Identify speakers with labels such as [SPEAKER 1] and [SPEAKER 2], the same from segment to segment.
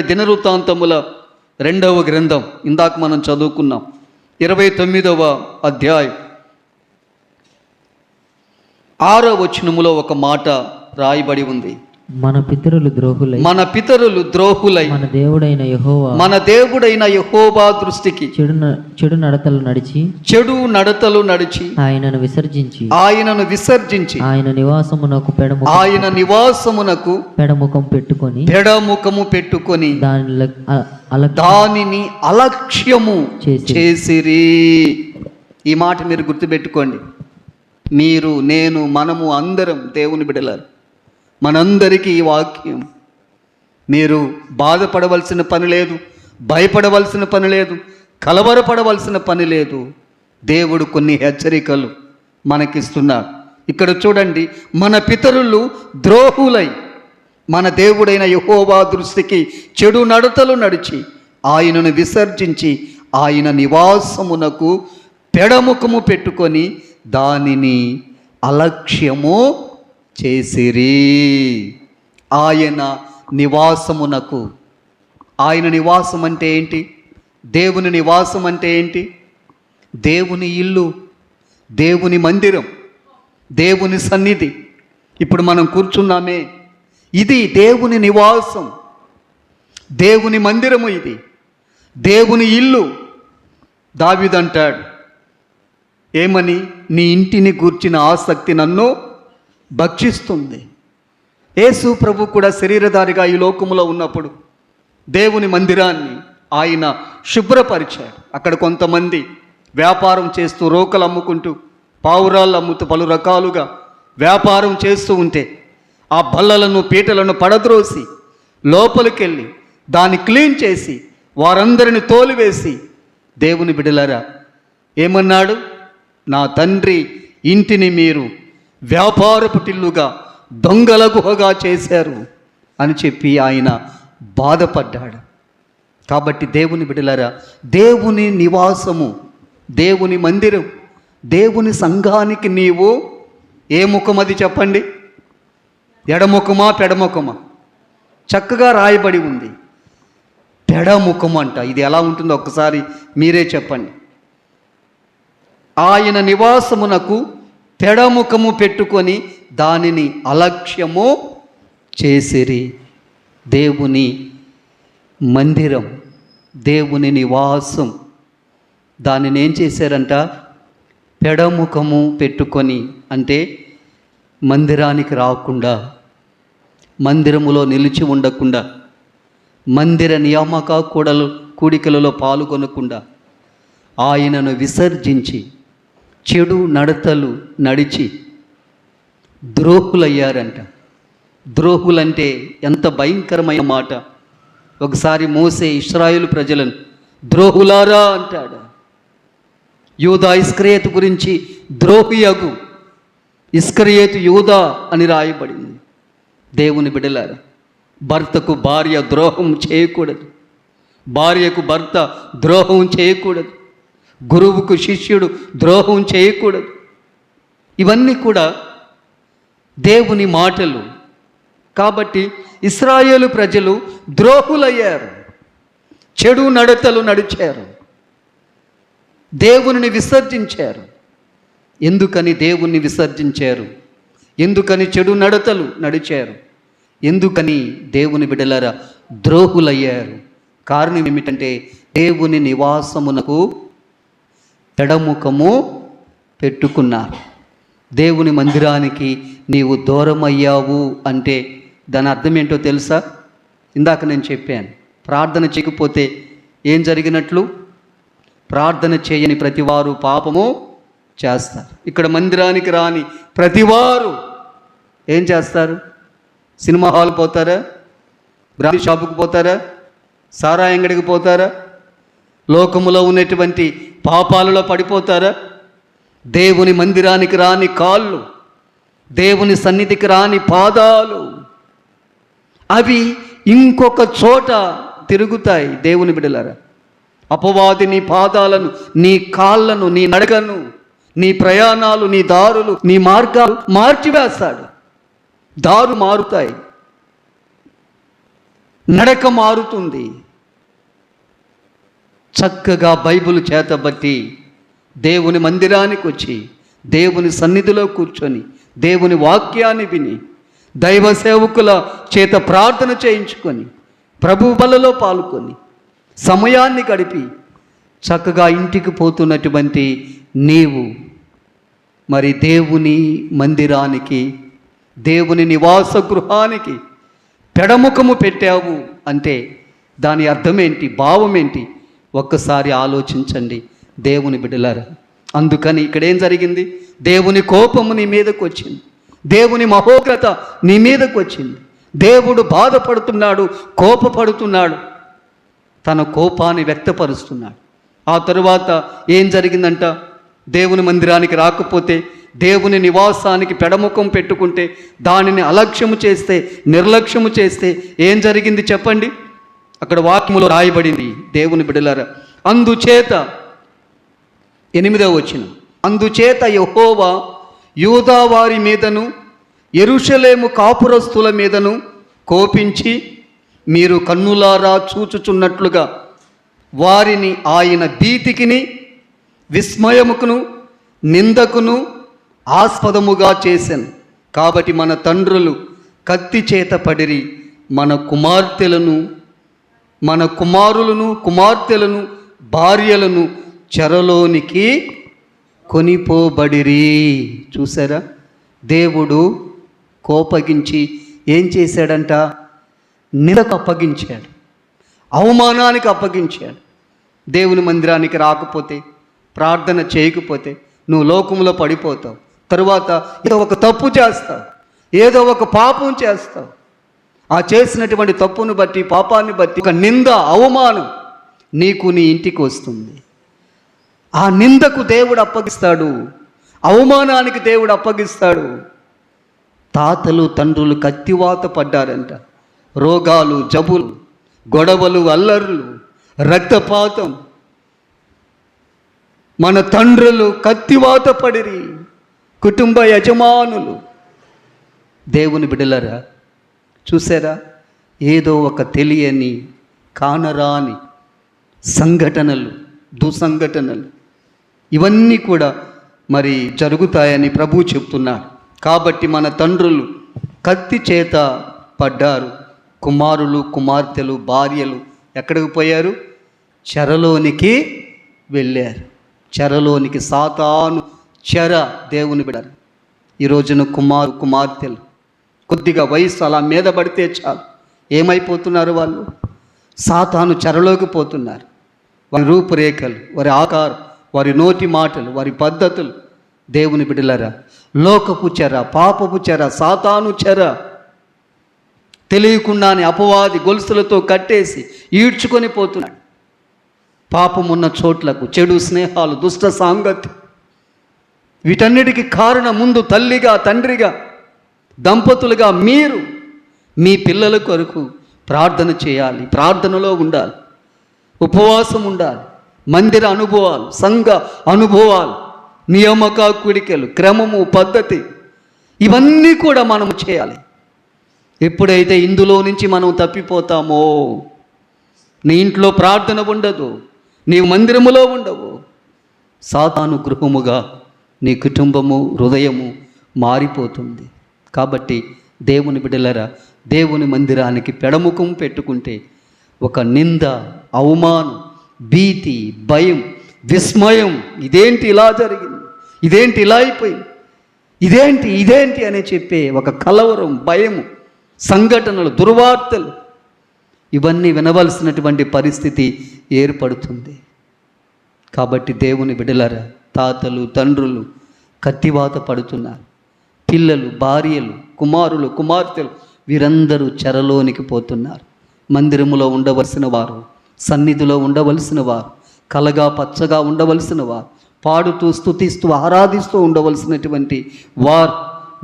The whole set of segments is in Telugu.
[SPEAKER 1] అంటే దినవృత్తాంతముల రెండవ గ్రంథం ఇందాక మనం చదువుకున్నాం. ఇరవై తొమ్మిదవ అధ్యాయం. ఆరో వచనములో ఒక మాట రాయబడి ఉంది.
[SPEAKER 2] మన పితరులు ద్రోహులై
[SPEAKER 1] మన పితరులు ద్రోహులై
[SPEAKER 2] మన దేవుడైన యెహోవా
[SPEAKER 1] మన దేవుడైన యహోబా దృష్టికి
[SPEAKER 2] చెడు చెడు నడతలు నడిచి
[SPEAKER 1] చెడు నడతలు నడిచి
[SPEAKER 2] ఆయనను విసర్జించి
[SPEAKER 1] ఆయనను విసర్జించి
[SPEAKER 2] ఆయన నివాసమునకు పెడము
[SPEAKER 1] ఆయన నివాసమునకు
[SPEAKER 2] పెడముఖం పెట్టుకొని
[SPEAKER 1] పెడముఖము పెట్టుకొని
[SPEAKER 2] దాని
[SPEAKER 1] దానిని అలక్ష్యము
[SPEAKER 2] చేసి.
[SPEAKER 1] చేసిరి. ఈ మాట మీరు గుర్తుపెట్టుకోండి. మీరు నేను మనము అందరం దేవుని బిడలారు మనందరికీ ఈ వాక్యం. మీరు బాధపడవలసిన పని లేదు భయపడవలసిన పని లేదు కలవరపడవలసిన పని లేదు. దేవుడు కొన్ని హెచ్చరికలు మనకిస్తున్నాడు ఇక్కడ చూడండి మన పితరులు ద్రోహులై మన దేవుడైన యహోవా దృష్టికి చెడు నడతలు నడిచి ఆయనను విసర్జించి ఆయన నివాసమునకు పెడముఖము పెట్టుకొని దానిని అలక్ష్యము చేసిరి. ఆయన నివాసమునకు. ఆయన నివాసం అంటే ఏంటి? దేవుని నివాసం అంటే ఏంటి? దేవుని ఇల్లు దేవుని మందిరం దేవుని సన్నిధి. ఇప్పుడు మనం కూర్చున్నామే. ఇది దేవుని నివాసం. దేవుని మందిరము ఇది. దేవుని ఇల్లు. దావిదంటాడు ఏమని? నీ ఇంటిని గూర్చిన ఆసక్తి నన్ను భక్షిస్తుంది. యేసు ప్రభు కూడా శరీరధారిగా ఈ లోకములో ఉన్నప్పుడు దేవుని మందిరాన్ని ఆయన శుభ్రపరిచాడు. అక్కడ కొంతమంది వ్యాపారం చేస్తూ రోకలు అమ్ముకుంటూ పావురాళ్ళు అమ్ముతూ పలు రకాలుగా వ్యాపారం చేస్తూ ఉంటే ఆ బల్లలను పీటలను పడద్రోసి లోపలికెళ్ళి దాన్ని క్లీన్ చేసి వారందరిని తోలివేసి దేవుని బిడలరా ఏమన్నాడు? నా తండ్రి ఇంటిని మీరు వ్యాపారపు టిల్లుగా దొంగల గుహగా చేశారు అని చెప్పి ఆయన బాధపడ్డాడు. కాబట్టి దేవుని బిడలరా దేవుని నివాసము దేవుని మందిరం దేవుని సంఘానికి నీవు ఏ ముఖమది అది చెప్పండి? ఎడముఖమా పెడముఖమా? చక్కగా రాయబడి ఉంది. పెడముఖం అంట ఇది ఎలా ఉంటుందో ఒక్కసారి మీరే చెప్పండి. ఆయన నివాసమునకు పెడముఖము పెట్టుకొని దానిని అలక్ష్యము చేసిరి. దేవుని మందిరం దేవుని నివాసం. దానిని ఏం చేశారంట? పెడముఖము పెట్టుకొని అంటే మందిరానికి రాకుండా మందిరములో నిలిచి ఉండకుండా మందిర నియామక కూడలు కూడికలలో పాల్గొనకుండా ఆయనను విసర్జించి చెడు నడతలు నడిచి ద్రోహులయ్యారంట. ద్రోహులంటే ఎంత భయంకరమైన మాట. ఒకసారి మోసే ఇస్రాయేలు ప్రజలను ద్రోహులారా అంటాడు. యూదా ఇస్క్రియతు గురించి ద్రోహియగు ఇస్కరియేతు యూదా అని రాయబడింది. దేవుని బిడలారా భర్తకు భార్య ద్రోహం చేయకూడదు. భార్యకు భర్త ద్రోహం చేయకూడదు. గురువుకు శిష్యుడు ద్రోహం చేయకూడదు. ఇవన్నీ కూడా దేవుని మాటలు. కాబట్టి ఇస్రాయేలు ప్రజలు ద్రోహులయ్యారు. చెడు నడతలు నడిచారు. దేవుని విసర్జించారు. ఎందుకని దేవుణ్ణి విసర్జించారు? ఎందుకని చెడు నడతలు నడిచారు? ఎందుకని దేవుని బిడలరా ద్రోహులయ్యారు? కారణం ఏమిటంటే దేవుని నివాసమునకు ఎడముఖము పెట్టుకున్నారు. దేవుని మందిరానికి నీవు దూరం అయ్యావు అంటే దాని అర్థం ఏంటో తెలుసా? ఇందాక నేను చెప్పాను ప్రార్థన చేయకపోతే ఏం జరిగినట్లు? ప్రార్థన చేయని ప్రతివారు పాపము చేస్తారు. ఇక్కడ మందిరానికి రాని ప్రతివారు ఏం చేస్తారు? సినిమా హాల్ పోతారా? బ్రాంతి షాపుకి పోతారా? సారా అంగడికి పోతారా? లోకములో ఉన్నటువంటి పాపాలలో పడిపోతారా? దేవుని మందిరానికి రాని కాళ్ళు దేవుని సన్నిధికి రాని పాదాలు అవి ఇంకొక చోట తిరుగుతాయి దేవుని బిడలరా. అపవాది నీ పాదాలను నీ కాళ్ళను నీ నడకను నీ ప్రయాణాలు నీ దారులు నీ మార్గాలు మార్చివేస్తాడు. దారు మారుతాయి. నడక మారుతుంది. చక్కగా బైబిల్ చేతబట్టి దేవుని మందిరానికి వచ్చి దేవుని సన్నిధిలో కూర్చొని దేవుని వాక్యాన్ని విని దైవ సేవకుల చేత ప్రార్థన చేయించుకొని ప్రభు బలలో పాల్గొని సమయాన్ని గడిపి చక్కగా ఇంటికి పోతున్నటువంటి నీవు మరి దేవుని మందిరానికి దేవుని నివాస గృహానికి పెడముఖము పెట్టావు అంటే దాని అర్థం ఏంటి భావం ఏంటి ఒక్కసారి ఆలోచించండి. దేవుని బిడ్డలారా అందుకని ఇక్కడేం జరిగింది? దేవుని కోపము నీ మీదకు వచ్చింది. దేవుని మహోగ్రత నీ మీదకు వచ్చింది. దేవుడు బాధపడుతున్నాడు కోపపడుతున్నాడు. తన కోపాన్ని వ్యక్తపరుస్తున్నాడు. ఆ తరువాత ఏం జరిగిందంట? దేవుని మందిరానికి రాకపోతే దేవుని నివాసానికి పెడముఖం పెట్టుకుంటే దానిని అలక్ష్యము చేస్తే నిర్లక్ష్యము చేస్తే ఏం జరిగింది చెప్పండి? అక్కడ వాక్యములో రాయబడింది దేవుని బిడలారా. అందుచేత ఎనిమిదవ వచ్చిన అందుచేత యహోవా యూదా వారి మీదను ఎరుషలేము కాపురస్తుల మీదను కోపించి మీరు కన్నులారా చూచుచున్నట్లుగా వారిని ఆయన భీతికిని విస్మయముకును నిందకును ఆస్పదముగా చేశాను కాబట్టి మన తండ్రులు కత్తి చేత పడిరి మన కుమార్తెలను మన కుమారులను కుమార్తెలను భార్యలను చెరలోనికి కొనిపోబడిరి. చూసారా దేవుడు కోపగించి ఏం చేశాడంట? నిందకు అప్పగించాడు. అవమానానికి అప్పగించాడు. దేవుని మందిరానికి రాకపోతే ప్రార్థన చేయకపోతే నువ్వు లోకంలో పడిపోతావు. తరువాత ఏదో ఒక తప్పు చేస్తావు. ఏదో ఒక పాపం చేస్తావు. ఆ చేసినటువంటి తప్పును బట్టి పాపాన్ని బట్టి ఒక నింద అవమానం నీకు నీ ఇంటికి వస్తుంది. ఆ నిందకు దేవుడు అప్పగిస్తాడు. అవమానానికి దేవుడు అప్పగిస్తాడు. తాతలు తండ్రులు కత్తివాత పడ్డారంట. రోగాలు జబులు గొడవలు అల్లర్లు రక్తపాతం. మన తండ్రులు కత్తివాత పడిరి. కుటుంబ యజమానులు. దేవుని బిడలరా చూసారా? ఏదో ఒక తెలియని కానరాని సంఘటనలు దుసంఘటనలు ఇవన్నీ కూడా మరి జరుగుతాయని ప్రభు చెప్తున్నాడు కాబట్టి మన తండ్రులు కత్తి చేత పడ్డారు. కుమారులు కుమార్తెలు భార్యలు ఎక్కడికి పోయారు? చెరలోనికి వెళ్ళారు. చెరలోనికి సాతాను చెర దేవుని బిడారు ఈ రోజున కుమారు కుమార్తెలు కొద్దిగా వయసు అలా మీద పడితే చాలు. ఏమైపోతున్నారు వాళ్ళు? సాతాను చెరలోకి పోతున్నారు. వారి రూపురేఖలు వారి ఆకారం వారి నోటి మాటలు వారి పద్ధతులు దేవుని బిడలరా లోకపు చెర పాపపు చెర సాతాను చెర తెలియకుండానే అపవాది గొలుసులతో కట్టేసి ఈడ్చుకొని పోతున్నాడు. పాపమున్న చోట్లకు చెడు స్నేహాలు దుష్ట సాంగత్యం వీటన్నిటికీ కారణం ముందు తల్లిగా తండ్రిగా దంపతులుగా మీరు మీ పిల్లల కొరకు ప్రార్థన చేయాలి. ప్రార్థనలో ఉండాలి. ఉపవాసం ఉండాలి. మందిర అనుభవాలు సంఘ అనుభవాలు నియామక కుడికలు క్రమము పద్ధతి ఇవన్నీ కూడా మనము చేయాలి. ఎప్పుడైతే ఇందులో నుంచి మనం తప్పిపోతామో నీ ఇంట్లో ప్రార్థన ఉండదు నీ మందిరములో ఉండవు. సాతానుగృహముగా నీ కుటుంబము హృదయము మారిపోతుంది. కాబట్టి దేవుని బిడ్డలరా దేవుని మందిరానికి పెడముఖం పెట్టుకుంటే ఒక నింద అవమానం భీతి భయం విస్మయం ఇదేంటి ఇలా జరిగింది? ఇదేంటి ఇలా అయిపోయింది? ఇదేంటి ఇదేంటి అని చెప్పే ఒక కలవరం భయము సంఘటనలు దుర్వార్తలు ఇవన్నీ వినవలసినటువంటి పరిస్థితి ఏర్పడుతుంది. కాబట్టి దేవుని బిడలరా తాతలు తండ్రులు కత్తివాత పడుతున్నారు. పిల్లలు భార్యలు కుమారులు కుమార్తెలు వీరందరూ చెరలోనికి పోతున్నారు. మందిరములో ఉండవలసిన వారు సన్నిధిలో ఉండవలసిన వారు కలగా పచ్చగా ఉండవలసిన వారు పాడుతూ స్థుతిస్తూ ఆరాధిస్తూ ఉండవలసినటువంటి వారు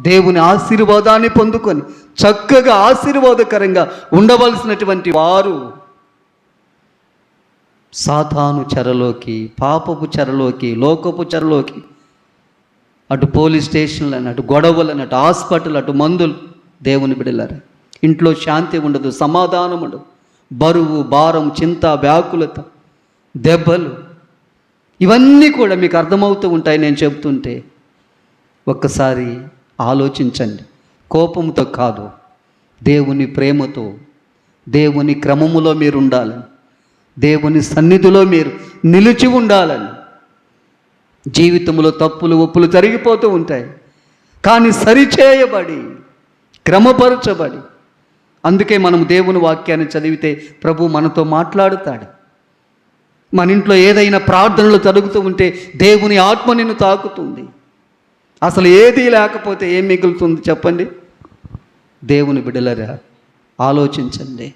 [SPEAKER 1] దేవుని ఆశీర్వాదాన్ని పొందుకొని చక్కగా ఆశీర్వాదకరంగా ఉండవలసినటువంటి వారు సాతాను చెరలోకి పాపపు చెరలోకి లోకపు చెరలోకి అటు పోలీస్ స్టేషన్లు అటు గొడవలు అటు హాస్పిటల్ అటు మందులు దేవుని బిడలారు. ఇంట్లో శాంతి ఉండదు సమాధానం ఉండదు. బరువు భారం చింత వ్యాకులత దెబ్బలు ఇవన్నీ కూడా మీకు అర్థమవుతూ ఉంటాయి నేను చెప్తుంటే ఒక్కసారి ఆలోచించండి. కోపంతో కాదు దేవుని ప్రేమతో దేవుని క్రమములో మీరు ఉండాలని దేవుని సన్నిధిలో మీరు నిలిచి ఉండాలని జీవితంలో తప్పులు ఒప్పులు జరిగిపోతూ ఉంటాయి. కానీ సరిచేయబడి క్రమపరచబడి అందుకే మనం దేవుని వాక్యాన్ని చదివితే ప్రభు మనతో మాట్లాడుతాడు. మన ఇంట్లో ఏదైనా ప్రార్థనలు జరుగుతూ ఉంటే దేవుని ఆత్మ నిన్ను తాకుతుంది. అసలు ఏది లేకపోతే ఏం మిగులుతుంది చెప్పండి? దేవుని బిడలరా ఆలోచించండి.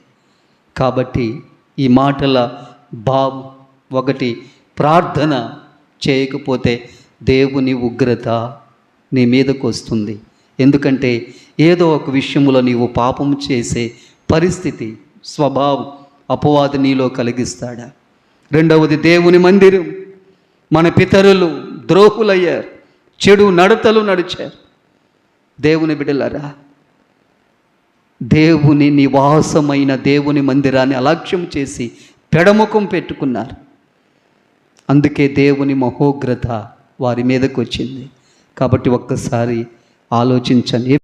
[SPEAKER 1] కాబట్టి ఈ మాటల భావం ఒకటి ప్రార్థన చేయకపోతే దేవుని ఉగ్రత నీ మీదకు వస్తుంది. ఎందుకంటే ఏదో ఒక విషయంలో నీవు పాపం చేసే పరిస్థితి స్వభావం అపవాది నీలో కలిగిస్తాడా? రెండవది దేవుని మందిరం. మన పితరులు ద్రోహులయ్యారు చెడు నడతలు నడిచారు. దేవుని బిడలరా దేవుని నివాసమైన దేవుని మందిరాన్ని అలక్ష్యం చేసి పెడముఖం పెట్టుకున్నారు. అందుకే దేవుని మహోగ్రత వారి మీదకు వచ్చింది కాబట్టి ఒక్కసారి ఆలోచించండి.